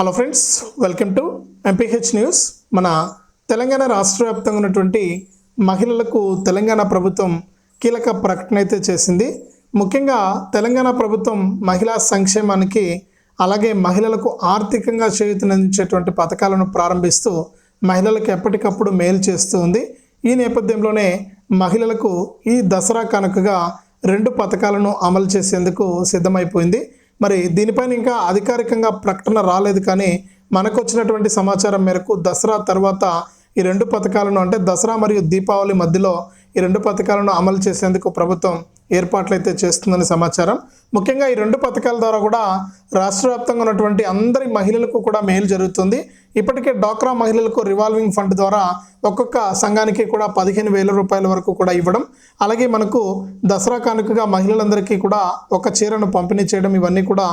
Hello friends welcome to MPH news మన తెలంగాణ రాష్ట్ర వ్యాప్తంగా ఉన్నటువంటి మహిళలకు తెలంగాణ ప్రభుత్వం కీలక ప్రకటన అయితే చేసింది. ముఖ్యంగా తెలంగాణ ప్రభుత్వం మహిళా సంక్షేమానికి అలాగే మహిళలకు ఆర్థికంగా చేయూతనందించేటువంటి పథకాలను ప్రారంభిస్తూ మహిళలకు ఎప్పటికప్పుడు మేలు చేస్తూ ఉంది. ఈ నేపథ్యంలోనే మహిళలకు ఈ దసరా కనుకగా రెండు పథకాలను అమలు చేసేందుకు సిద్ధమైపోయింది. మరి దీనిపైన ఇంకా అధికారికంగా ప్రకటన రాలేదు కానీ మనకు వచ్చినటువంటి సమాచారం మేరకు దసరా తర్వాత ఈ రెండు పథకాలను అంటే దసరా మరియు దీపావళి మధ్యలో ఈ రెండు పథకాలను అమలు చేసేందుకు ప్రభుత్వం ఏర్పాట్లు అయితే చేస్తుందని సమాచారం. ముఖ్యంగా ఈ రెండు పథకాల ద్వారా కూడా రాష్ట్ర వ్యాప్తంగా ఉన్నటువంటి అందరి మహిళలకు కూడా మేలు జరుగుతుంది. ఇప్పటికే డాక్రా మహిళలకు రివాల్వింగ్ ఫండ్ ద్వారా ఒక్కొక్క సంఘానికి కూడా పదిహేను వేల రూపాయల వరకు కూడా ఇవ్వడం. అలాగే మనకు దసరా కానుకగా మహిళలందరికీ కూడా ఒక చీరను పంపిణీ చేయడం ఇవన్నీ కూడా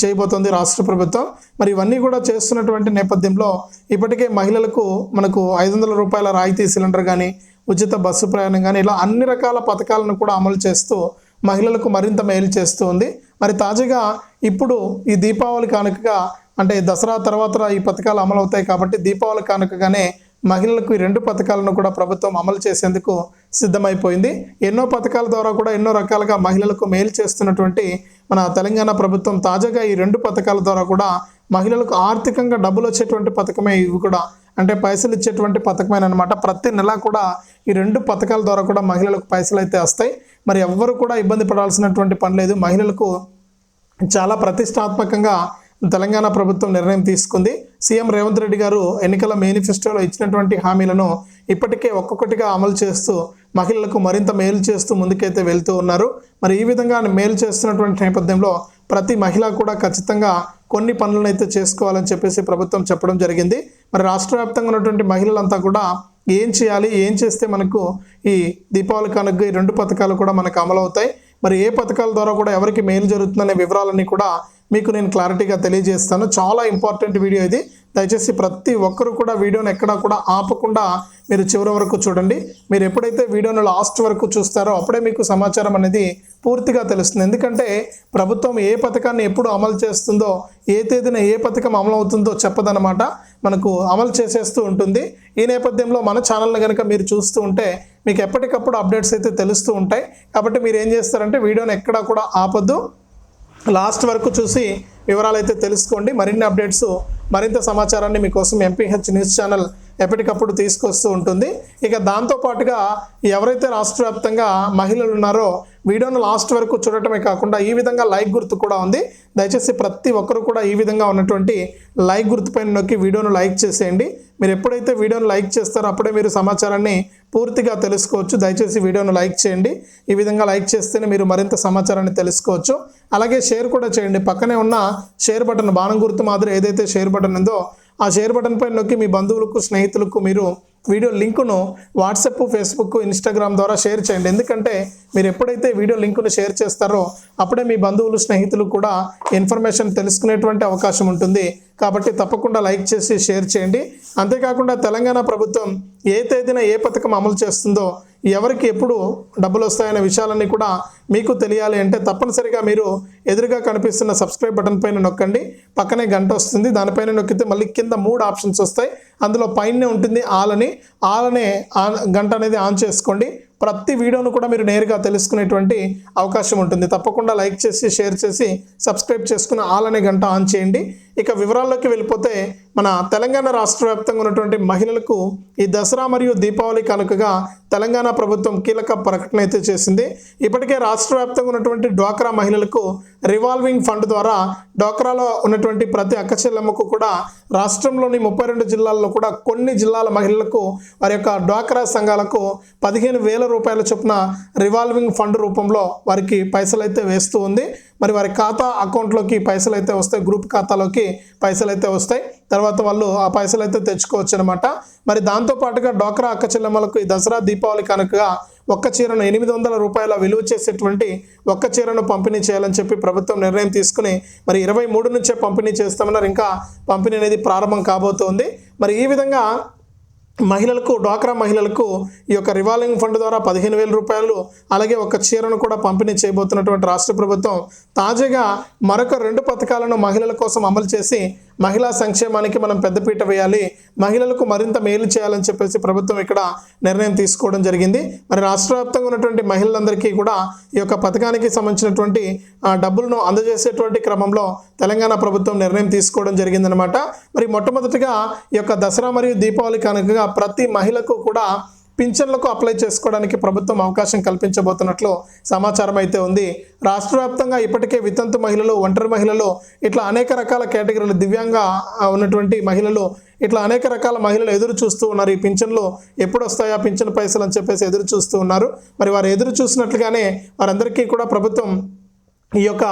చేయబోతోంది రాష్ట్ర ప్రభుత్వం. మరి ఇవన్నీ కూడా చేస్తున్నటువంటి నేపథ్యంలో ఇప్పటికే మహిళలకు మనకు ఐదు వందల రూపాయల రాయితీ సిలిండర్ కానీ ఉచిత బస్సు ప్రయాణం కానీ ఇలా అన్ని రకాల పథకాలను కూడా అమలు చేస్తూ మహిళలకు మరింత మేలు చేస్తూ ఉంది. మరి తాజాగా ఇప్పుడు ఈ దీపావళి కానుకగా అంటే దసరా తర్వాత ఈ పథకాలు అమలు అవుతాయి కాబట్టి దీపావళి కానుకగానే మహిళలకు ఈ రెండు పథకాలను కూడా ప్రభుత్వం అమలు చేసేందుకు సిద్ధమైపోయింది. ఎన్నో పథకాల ద్వారా కూడా ఎన్నో రకాలుగా మహిళలకు మేలు చేస్తున్నటువంటి మన తెలంగాణ ప్రభుత్వం తాజాగా ఈ రెండు పథకాల ద్వారా కూడా మహిళలకు ఆర్థికంగా డబ్బులు వచ్చేటువంటి పథకమే ఇవి కూడా. అంటే పైసలు ఇచ్చేటువంటి పథకమైన అనమాట ప్రతి నెల కూడా ఈ రెండు పథకాల ద్వారా కూడా మహిళలకు పైసలు అయితే వస్తాయి. మరి ఎవ్వరు కూడా ఇబ్బంది పడాల్సినటువంటి పని లేదు. మహిళలకు చాలా ప్రతిష్టాత్మకంగా తెలంగాణ ప్రభుత్వం నిర్ణయం తీసుకుంది. సీఎం రేవంత్ రెడ్డి గారు ఎన్నికల మేనిఫెస్టోలో ఇచ్చినటువంటి హామీలను ఇప్పటికే ఒక్కొక్కటిగా అమలు చేస్తూ మహిళలకు మరింత మేలు చేస్తూ ముందుకైతే వెళ్తూ ఉన్నారు. మరి ఈ విధంగా మేలు చేస్తున్నటువంటి నేపథ్యంలో ప్రతి మహిళ కూడా ఖచ్చితంగా కొన్ని పనులను అయితే చేసుకోవాలని చెప్పేసి ప్రభుత్వం చెప్పడం జరిగింది. మరి రాష్ట్ర వ్యాప్తంగా ఉన్నటువంటి మహిళలంతా కూడా ఏం చేయాలి ఏం చేస్తే మనకు ఈ దీపావళి కానుక ఈ రెండు పథకాలు కూడా మనకు అమలవుతాయి. మరి ఏ పథకాల ద్వారా కూడా ఎవరికి మేలు జరుగుతుందనే వివరాలన్నీ కూడా మీకు నేను క్లారిటీగా తెలియజేస్తాను. చాలా ఇంపార్టెంట్ వీడియో ఇది. దయచేసి ప్రతి ఒక్కరు కూడా వీడియోని ఎక్కడా కూడా ఆపకుండా మీరు చివరి వరకు చూడండి. మీరు ఎప్పుడైతే వీడియోను లాస్ట్ వరకు చూస్తారో అప్పుడే మీకు సమాచారం అనేది పూర్తిగా తెలుస్తుంది. ఎందుకంటే ప్రభుత్వం ఏ పథకాన్ని ఎప్పుడు అమలు చేస్తుందో ఏ తేదీన ఏ పథకం అమలు అవుతుందో చెప్పదనమాట మనకు అమలు చేసేస్తూ ఉంటుంది. ఈ నేపథ్యంలో మన ఛానల్ని కనుక మీరు చూస్తూ ఉంటే మీకు ఎప్పటికప్పుడు అప్డేట్స్ అయితే తెలుస్తూ ఉంటాయి. కాబట్టి మీరు ఏం చేస్తారంటే వీడియోని ఎక్కడా కూడా ఆపొద్దు. లాస్ట్ వరకు చూసి వివరాలు అయితే తెలుసుకోండి. మరిన్ని అప్డేట్స్ మరింత సమాచారాన్ని మీకోసం ఎంపీహెచ్ న్యూస్ ఛానల్ ఎప్పటికప్పుడు తీసుకొస్తూ ఉంటుంది. ఇక దాంతో పాటుగా ఎవరైతే రాష్ట్ర వ్యాప్తంగా మహిళలు ఉన్నారో వీడియోను లాస్ట్ వరకు చూడటమే కాకుండా ఈ విధంగా లైక్ గుర్తు కూడా ఉంది. దయచేసి ప్రతి ఒక్కరు కూడా ఈ విధంగా ఉన్నటువంటి లైక్ గుర్తుపైన నొక్కి వీడియోను లైక్ చేసేయండి. మీరు ఎప్పుడైతే వీడియోను లైక్ చేస్తారో అప్పుడే మీరు సమాచారాన్ని పూర్తిగా తెలుసుకోవచ్చు. దయచేసి వీడియోను లైక్ చేయండి. ఈ విధంగా లైక్ చేస్తేనే మీరు మరింత సమాచారాన్ని తెలుసుకోవచ్చు. అలాగే షేర్ కూడా చేయండి. పక్కనే ఉన్న షేర్ బటన్ బాణం గుర్తు మాదిరి ఏదైతే షేర్ బటన్ ఉందో ఆ షేర్ బటన్ పైన నొక్కి మీ బంధువులకు స్నేహితులకు మీరు వీడియో లింకును వాట్సాప్ ఫేస్బుక్ ఇన్స్టాగ్రామ్ ద్వారా షేర్ చేయండి. ఎందుకంటే మీరు ఎప్పుడైతే వీడియో లింకును షేర్ చేస్తారో అప్పుడే మీ బంధువులు స్నేహితులు కూడా ఇన్ఫర్మేషన్ తెలుసుకునేటువంటి అవకాశం ఉంటుంది. కాబట్టి తప్పకుండా లైక్ చేసి షేర్ చేయండి. అంతేకాకుండా తెలంగాణ ప్రభుత్వం ఏ తేదీన ఏ పథకం అమలు చేస్తుందో ఎవరికి ఎప్పుడు డబ్బులు వస్తాయనే విషయాలన్నీ కూడా మీకు తెలియాలి అంటే తప్పనిసరిగా మీరు ఎదురుగా కనిపిస్తున్న సబ్స్క్రైబ్ బటన్ పైన నొక్కండి. పక్కనే గంట వస్తుంది. దానిపైన నొక్కితే మళ్ళీ కింద మూడు ఆప్షన్స్ వస్తాయి. అందులో పైనే ఉంటుంది ఆల్ అని. ఆల్ అనే ఆన్ గంట అనేది ఆన్ చేసుకోండి. ప్రతి వీడియోను కూడా మీరు నేరుగా తెలుసుకునేటువంటి అవకాశం ఉంటుంది. తప్పకుండా లైక్ చేసి షేర్ చేసి సబ్స్క్రైబ్ చేసుకుని ఆల్ అనే గంట ఆన్ చేయండి. ఇక వివరాల్లోకి వెళ్ళిపోతే మన తెలంగాణ రాష్ట్ర వ్యాప్తంగా ఉన్నటువంటి మహిళలకు ఈ దసరా మరియు దీపావళి కనుకగా తెలంగాణ ప్రభుత్వం కీలక ప్రకటన అయితే చేసింది. ఇప్పటికే రాష్ట్ర వ్యాప్తంగా ఉన్నటువంటి డ్వాక్రా మహిళలకు రివాల్వింగ్ ఫండ్ ద్వారా డ్వాక్రాలో ఉన్నటువంటి ప్రతి అక్క చెల్లెమ్మకు కూడా రాష్ట్రంలోని ముప్పై రెండు జిల్లాల్లో కూడా కొన్ని జిల్లాల మహిళలకు వారి యొక్క డ్వాక్రా సంఘాలకు పదిహేను వేల రూపాయల చొప్పున రివాల్వింగ్ ఫండ్ రూపంలో వారికి పైసలు అయితే వేస్తూ ఉంది. మరి వారి ఖాతా అకౌంట్లోకి పైసలు అయితే వస్తాయి గ్రూప్ ఖాతాలోకి పైసలు అయితే వస్తాయి. తర్వాత వాళ్ళు ఆ పైసలు అయితే తెచ్చుకోవచ్చు అనమాట మరి దాంతో పాటుగా డోక్రా అక్క చెల్లెమ్మలకు ఈ దసరా దీపావళి కనుకగా ఒక్క చీరను ఎనిమిది వందల రూపాయల విలువ చేసేటువంటి ఒక్క చీరను పంపిణీ చేయాలని చెప్పి ప్రభుత్వం నిర్ణయం తీసుకుని మరి ఇరవై మూడు నుంచే పంపిణీ చేస్తామన్నారు. ఇంకా పంపిణీ అనేది ప్రారంభం కాబోతోంది. మరి ఈ విధంగా మహిళలకు డ్వాక్రా మహిళలకు ఈ యొక్క రివాల్వింగ్ ఫండ్ ద్వారా పదిహేను వేల రూపాయలు అలాగే ఒక చీరను కూడా పంపిణీ చేయబోతున్నటువంటి రాష్ట్ర ప్రభుత్వం తాజాగా మరొక రెండు పథకాలను మహిళల కోసం అమలు చేసి మహిళా సంక్షేమానికి మనం పెద్దపీట వేయాలి మహిళలకు మరింత మేలు చేయాలని చెప్పేసి ప్రభుత్వం ఇక్కడ నిర్ణయం తీసుకోవడం జరిగింది. మరి రాష్ట్ర వ్యాప్తంగా ఉన్నటువంటి మహిళలందరికీ కూడా ఈ యొక్క పథకానికి సంబంధించినటువంటి డబ్బులను అందజేసేటువంటి క్రమంలో తెలంగాణ ప్రభుత్వం నిర్ణయం తీసుకోవడం జరిగిందనమాట మరి మొట్టమొదటిగా ఈ యొక్క దసరా మరియు దీపావళి కనుకగా ప్రతి మహిళకు కూడా పింఛన్లకు అప్లై చేసుకోవడానికి ప్రభుత్వం అవకాశం కల్పించబోతున్నట్లు సమాచారం అయితే ఉంది. రాష్ట్ర వ్యాప్తంగా ఇప్పటికే వితంతు మహిళలు ఒంటరి మహిళలు ఇట్లా అనేక రకాల కేటగిరీలు దివ్యాంగ ఉన్నటువంటి మహిళలు ఇట్లా అనేక రకాల మహిళలు ఎదురు చూస్తూ ఉన్నారు. ఈ పింఛన్లు ఎప్పుడు వస్తాయా పింఛన్ పైసలు అని చెప్పేసి ఎదురు చూస్తూ ఉన్నారు. మరి వారు ఎదురు చూసినట్లుగానే వారందరికీ కూడా ప్రభుత్వం ఈ యొక్క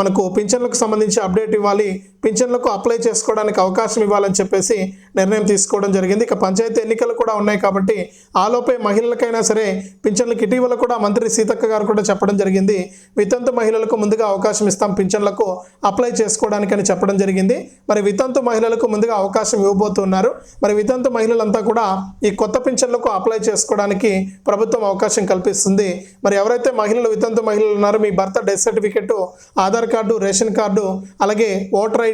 మనకు పింఛన్లకు సంబంధించి అప్డేట్ ఇవ్వాలి. పింఛన్లకు అప్లై చేసుకోవడానికి అవకాశం ఇవ్వాలని చెప్పేసి నిర్ణయం తీసుకోవడం జరిగింది. ఇక పంచాయతీ ఎన్నికలు కూడా ఉన్నాయి కాబట్టి ఆలోపే మహిళలకైనా సరే పింఛన్లకు ఇటీవల కూడా మంత్రి సీతక్క గారు కూడా చెప్పడం జరిగింది. వితంతు మహిళలకు ముందుగా అవకాశం ఇస్తాం పింఛన్లకు అప్లై చేసుకోవడానికి అని చెప్పడం జరిగింది. మరి వితంతు మహిళలకు ముందుగా అవకాశం ఇవ్వబోతున్నారు. మరి వితంతు మహిళలంతా కూడా ఈ కొత్త పింఛన్లకు అప్లై చేసుకోవడానికి ప్రభుత్వం అవకాశం కల్పిస్తుంది. మరి ఎవరైతే మహిళలు వితంతు మహిళలు ఉన్నారో మీ భర్త death certificate Aadhaar card ration card అలాగే ఓటర్ ఐడి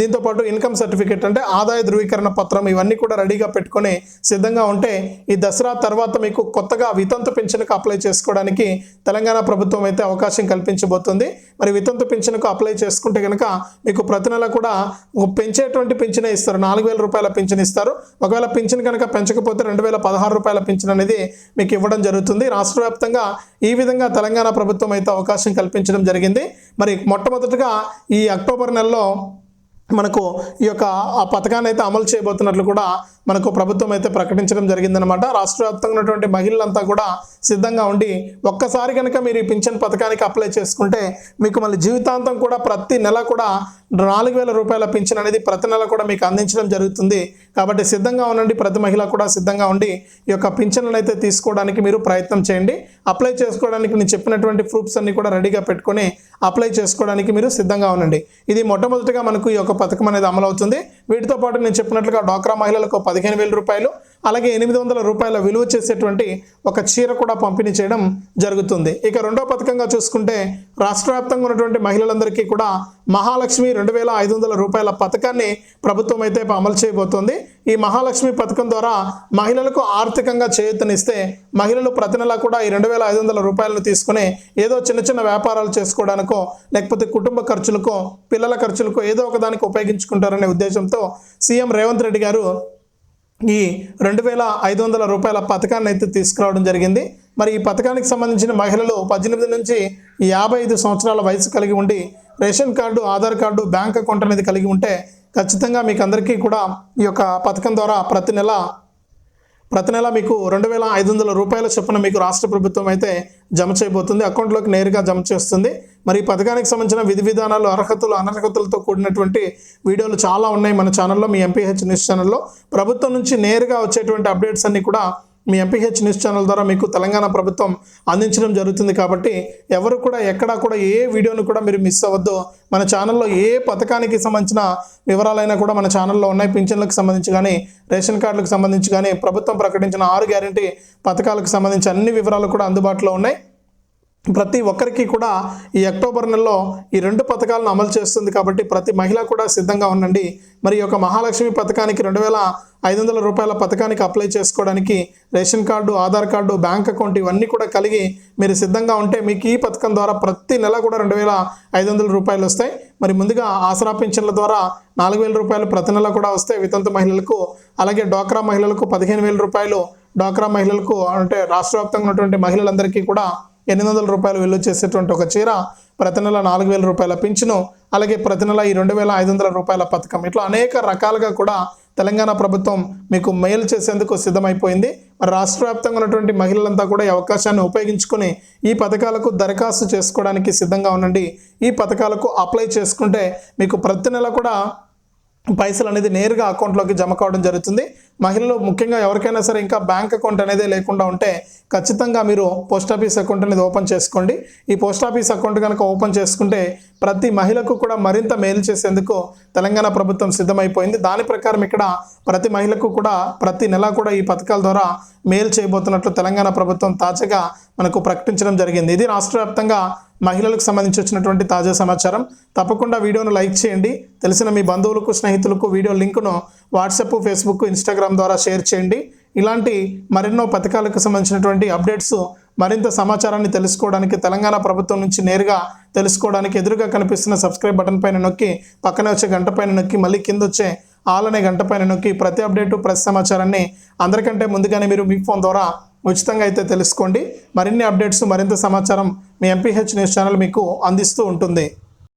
దీంతో పాటు ఇన్కమ్ సర్టిఫికేట్ అంటే ఆదాయ ధృవీకరణ పత్రం ఇవన్నీ కూడా రెడీగా పెట్టుకొని సిద్ధంగా ఉంటే ఈ దసరా తర్వాత మీకు కొత్తగా వితంతు పింఛన్కు అప్లై చేసుకోవడానికి తెలంగాణ ప్రభుత్వం అయితే అవకాశం కల్పించబోతుంది. మరి వితంతు పింఛన్కు అప్లై చేసుకుంటే కనుక మీకు ప్రతి నెల కూడా పెంచేటువంటి పింఛనే ఇస్తారు. నాలుగు వేల రూపాయల పింఛన్ ఇస్తారు. ఒకవేళ పింఛన్ కనుక పెంచకపోతే రెండు వేల పదహారు రూపాయల పింఛన్ అనేది మీకు ఇవ్వడం జరుగుతుంది. రాష్ట్ర వ్యాప్తంగా ఈ విధంగా తెలంగాణ ప్రభుత్వం అయితే అవకాశం కల్పించడం జరిగింది. మరి మొట్టమొదటిగా ఈ అక్టోబర్ నెలలో మనకు ఈ యొక్క ఆ పథకాన్ని అయితే అమలు చేయబోతున్నట్లు కూడా మనకు ప్రభుత్వం అయితే ప్రకటించడం జరిగిందనమాట రాష్ట్ర వ్యాప్తంగా ఉన్నటువంటి మహిళలంతా కూడా సిద్ధంగా ఉండి ఒక్కసారి కనుక మీరు ఈ పింఛన్ పథకానికి అప్లై చేసుకుంటే మీకు మళ్ళీ జీవితాంతం కూడా ప్రతి నెల కూడా నాలుగు వేల రూపాయల పింఛన్ అనేది ప్రతి నెల కూడా మీకు అందించడం జరుగుతుంది. కాబట్టి సిద్ధంగా ఉండండి ప్రతి మహిళ కూడా సిద్ధంగా ఉండి ఈ యొక్క పింఛన్లను అయితే తీసుకోవడానికి మీరు ప్రయత్నం చేయండి. అప్లై చేసుకోవడానికి నేను చెప్పినటువంటి ప్రూఫ్స్ అన్ని కూడా రెడీగా పెట్టుకొని అప్లై చేసుకోవడానికి మీరు సిద్ధంగా ఉండండి. ఇది మొట్టమొదటిగా మనకు ఈ యొక్క పథకం అనేది అమలవుతుంది. వీటితో పాటు నేను చెప్పినట్లుగా డ్వాక్రా మహిళలకు పదిహేను వేల రూపాయలు అలాగే ఎనిమిది వందల రూపాయల విలువ చేసేటువంటి ఒక చీర కూడా పంపిణీ చేయడం జరుగుతుంది. ఇక రెండో పథకంగా చూసుకుంటే రాష్ట్ర వ్యాప్తంగా ఉన్నటువంటి మహిళలందరికీ కూడా మహాలక్ష్మి రెండు వేల ఐదు వందల రూపాయల పథకాన్ని ప్రభుత్వం అయితే అమలు చేయబోతోంది. ఈ మహాలక్ష్మి పథకం ద్వారా మహిళలకు ఆర్థికంగా చేయూతనిస్తే మహిళలు ప్రతి నెల కూడా ఈ రెండు వేల ఐదు వందల రూపాయలను తీసుకుని ఏదో చిన్న చిన్న వ్యాపారాలు చేసుకోవడానికో లేకపోతే కుటుంబ ఖర్చులకో పిల్లల ఖర్చులకో ఏదో ఒకదానికి ఉపయోగించుకుంటారనే ఉద్దేశంతో సీఎం రేవంత్ రెడ్డి గారు ఈ రెండు వేల ఐదు వందల రూపాయల పథకాన్ని అయితే తీసుకురావడం జరిగింది. మరి ఈ పథకానికి సంబంధించిన మహిళలు పద్దెనిమిది నుంచి యాభై ఐదు సంవత్సరాల వయసు కలిగి ఉండి ration card Aadhaar card bank account అనేది కలిగి ఉంటే ఖచ్చితంగా మీకు అందరికీ కూడా ఈ యొక్క పథకం ద్వారా ప్రతి నెల ప్రతి నెల మీకు రెండు వేల ఐదు వందల రూపాయల చొప్పున మీకు రాష్ట్ర ప్రభుత్వం అయితే జమ చేయబోతుంది. అకౌంట్లోకి నేరుగా జమ చేస్తుంది. మరి ఈ పథకానికి సంబంధించిన విధి విధానాలు అర్హతలు అనర్హతలతో కూడినటువంటి వీడియోలు చాలా ఉన్నాయి మన ఛానల్లో మీ ఎంపీహెచ్ న్యూస్ ఛానల్లో ప్రభుత్వం నుంచి నేరుగా వచ్చేటువంటి అప్డేట్స్ అన్నీ కూడా మీ ఎంపీహెచ్ న్యూస్ ఛానల్ ద్వారా మీకు తెలంగాణ ప్రభుత్వం అందించడం జరుగుతుంది కాబట్టి ఎవరు కూడా ఎక్కడా కూడా ఏ వీడియోను కూడా మీరు మిస్ అవ్వద్దు. మన ఛానల్లో ఏ పథకానికి సంబంధించిన వివరాలైనా కూడా మన ఛానల్లో ఉన్నాయి. పింఛన్లకు సంబంధించి కానీ రేషన్ కార్డులకు సంబంధించి కానీ ప్రభుత్వం ప్రకటించిన ఆరు గ్యారంటీ పథకాలకు సంబంధించి అన్ని వివరాలు కూడా అందుబాటులో ఉన్నాయి. ప్రతి ఒక్కరికి కూడా ఈ అక్టోబర్ నెలలో ఈ రెండు పథకాలను అమలు చేస్తుంది కాబట్టి ప్రతి మహిళ కూడా సిద్ధంగా ఉండండి. మరి యొక్క మహాలక్ష్మి పథకానికి రెండు వేల ఐదు వందల రూపాయల పథకానికి అప్లై చేసుకోవడానికి ration card Aadhaar card bank account ఇవన్నీ కూడా కలిగి మీరు సిద్ధంగా ఉంటే మీకు ఈ పథకం ద్వారా ప్రతి నెల కూడా రెండు వేల ఐదు వందల రూపాయలు వస్తాయి. మరి ముందుగా ఆసరా పింఛన్ల ద్వారా నాలుగు వేల రూపాయలు ప్రతి నెల కూడా వస్తాయి వితంతు మహిళలకు. అలాగే డ్వాక్రా మహిళలకు పదిహేను వేల రూపాయలు డ్వాక్రా మహిళలకు అంటే రాష్ట్ర వ్యాప్తంగా ఉన్నటువంటి మహిళలందరికీ కూడా ఎనిమిది వందల రూపాయలు విలువ ఒక చీర ప్రతి నెల నాలుగు వేల రూపాయల పింఛను అలాగే ప్రతి నెల ఈ రెండు వేల ఐదు వందల రూపాయల పథకం. ఇట్లా అనేక రకాలుగా కూడా తెలంగాణ ప్రభుత్వం మీకు మేలు చేసేందుకు సిద్ధమైపోయింది. మరి రాష్ట్ర వ్యాప్తంగా ఉన్నటువంటి మహిళలంతా కూడా ఈ అవకాశాన్ని ఉపయోగించుకొని ఈ పథకాలకు దరఖాస్తు చేసుకోవడానికి సిద్ధంగా ఉండండి. ఈ పథకాలకు అప్లై చేసుకుంటే మీకు ప్రతి నెల కూడా పైసలు అనేది నేరుగా అకౌంట్లోకి జమ కావడం జరుగుతుంది. మహిళలు ముఖ్యంగా ఎవరికైనా సరే ఇంకా బ్యాంక్ అకౌంట్ అనేది లేకుండా ఉంటే ఖచ్చితంగా మీరు పోస్ట్ ఆఫీస్ అకౌంట్ అనేది ఓపెన్ చేసుకోండి. ఈ పోస్ట్ ఆఫీస్ అకౌంట్ కనుక ఓపెన్ చేసుకుంటే ప్రతి మహిళకు కూడా మరింత మేలు చేసేందుకు తెలంగాణ ప్రభుత్వం సిద్ధమైపోయింది. దాని ప్రకారం ఇక్కడ ప్రతి మహిళకు కూడా ప్రతి నెల కూడా ఈ పథకాల ద్వారా మేలు చేయబోతున్నట్లు తెలంగాణ ప్రభుత్వం తాజాగా మనకు ప్రకటించడం జరిగింది. ఇది రాష్ట్ర వ్యాప్తంగా మహిళలకు సంబంధించి వచ్చినటువంటి తాజా సమాచారం. తప్పకుండా వీడియోను లైక్ చేయండి. తెలిసిన మీ బంధువులకు స్నేహితులకు వీడియో లింకును వాట్సాప్ ఫేస్బుక్ ఇన్స్టాగ్రామ్ ద్వారా షేర్ చేయండి. ఇలాంటి మరెన్నో పథకాలకు సంబంధించినటువంటి అప్డేట్స్ మరింత సమాచారాన్ని తెలుసుకోవడానికి తెలంగాణ ప్రభుత్వం నుంచి నేరుగా తెలుసుకోవడానికి ఎదురుగా కనిపిస్తున్న సబ్స్క్రైబ్ బటన్ పైన నొక్కి పక్కనే వచ్చే గంట పైన నొక్కి మళ్ళీ కింద వచ్చే ఆల్ అనే గంట పైన నొక్కి ప్రతి అప్డేటు ప్రతి సమాచారాన్ని అందరికంటే ముందుగానే మీరు మీ ఫోన్ ద్వారా ఉచితంగా అయితే తెలుసుకోండి. మరిన్ని అప్డేట్స్ మరింత సమాచారం మీ ఎంపీహెచ్ న్యూస్ ఛానల్ మీకు అందిస్తూ ఉంటుంది.